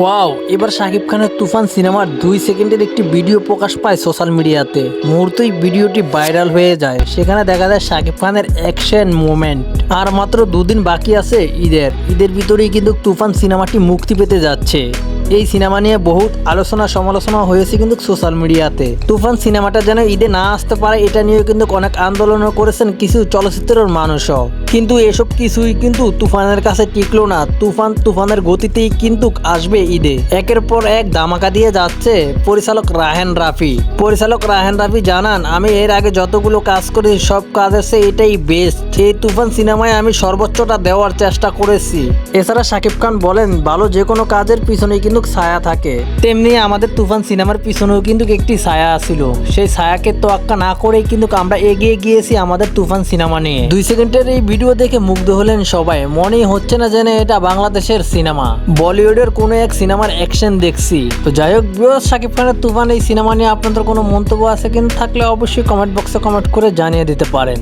Wow, এবার শাকিব খানের তুফান সিনেমার দুই সেকেন্ডের একটি ভিডিও প্রকাশ পায় সোশ্যাল মিডিয়াতে। মুহূর্তেই ভিডিওটি ভাইরাল হয়ে যায়। সেখানে দেখা যায় শাকিব খানের অ্যাকশন মুভমেন্ট আর মাত্র দুদিন বাকি আছে ঈদের। ঈদের ভিতরেই কিন্তু তুফান সিনেমাটি মুক্তি পেতে যাচ্ছে। এই সিনেমা নিয়ে বহুত আলোচনা সমালোচনা হয়েছে কিন্তু সোশ্যাল মিডিয়াতে। তুফান সিনেমাটা যেন ঈদে না আসতে পারে, এটা নিয়েও কিন্তু অনেক আন্দোলনও করেছেন কিছু চলচ্চিত্রের মানুষও। কিন্তু এসব কিছুই কিন্তু তুফানের কাছে টিকলো না। তুফান তুফানের গতিতেই কিন্তু আসবে ঈদে। একের পর এক ধামাকা দিয়ে যাচ্ছে পরিচালক রাহেন রাফি। পরিচালক রাহেন রাফি জানান, আমি এর আগে যতগুলো কাজ করি, সব কাজের চেয়ে এটাই বেস্ট এই তুফান সিনেমায় আমি সর্বোচ্চটা দেওয়ার চেষ্টা করেছি। এছাড়া শাকিব খান বলেন, ভালো যে কোনো কাজের পিছনেই কিন্তু ছায়া থাকে, তেমনি আমাদের তুফান সিনেমার পিছনেও কিন্তু একটি ছায়া ছিল সেই ছায়াকে তোয়াক্কা না করেই কিন্তু আমরা এগিয়ে গিয়েছি আমাদের তুফান সিনেমা নিয়ে। দুই সেকেন্ডের এই ভিডিও দেখে মুগ্ধ হলেন সবাই। মনেই হচ্ছে না যেন এটা বাংলাদেশের সিনেমা। বলিউডের কোনো এক সিনেমার অ্যাকশন দেখছি। তো যাই হোক বিয়স শাকিব খানের তুফান এই সিনেমা নিয়ে আপনাদের কোনো মন্তব্য আছে কিন্তু থাকলে অবশ্যই কমেন্ট বক্সে কমেন্ট করে জানিয়ে দিতে পারেন।